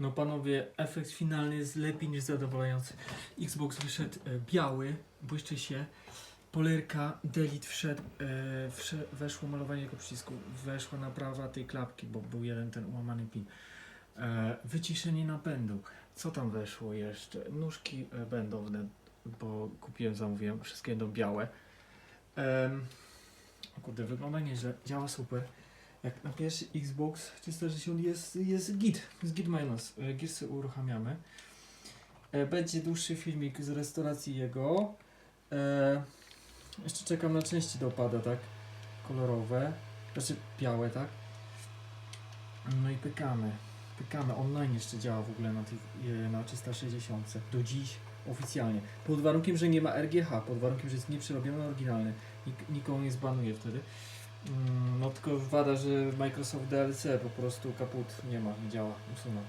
No panowie, efekt finalny jest lepiej niż zadowalający. Xbox wyszedł e, biały, błyszczy się. Polerka Delete wszedł, e, wsze, weszło malowanie jego przycisku, weszła naprawa tej klapki, bo był jeden ten ułamany pin. E, wyciszenie napędu. Co tam weszło jeszcze? Nóżki e, będą, wne- bo kupiłem, zamówiłem, wszystkie będą białe. Em, o kurde, wygląda nieźle, działa super. Jak na pierwszy Xbox 360 jest, jest git, jest git minus. E, Gearsy uruchamiamy. E, Będzie dłuższy filmik z restauracji jego. E, jeszcze czekam na części do opada, tak? Kolorowe. Znaczy białe, tak? No i pykamy. Pykamy. Online jeszcze działa w ogóle na, tych, na 360. Do dziś oficjalnie. Pod warunkiem, że nie ma RGH. Pod warunkiem, że jest nieprzerobiony oryginalny. Nik nikogo nie zbanuje wtedy. Mm, No tylko wada, że Microsoft DLC po prostu kaput nie ma, nie działa, usunął.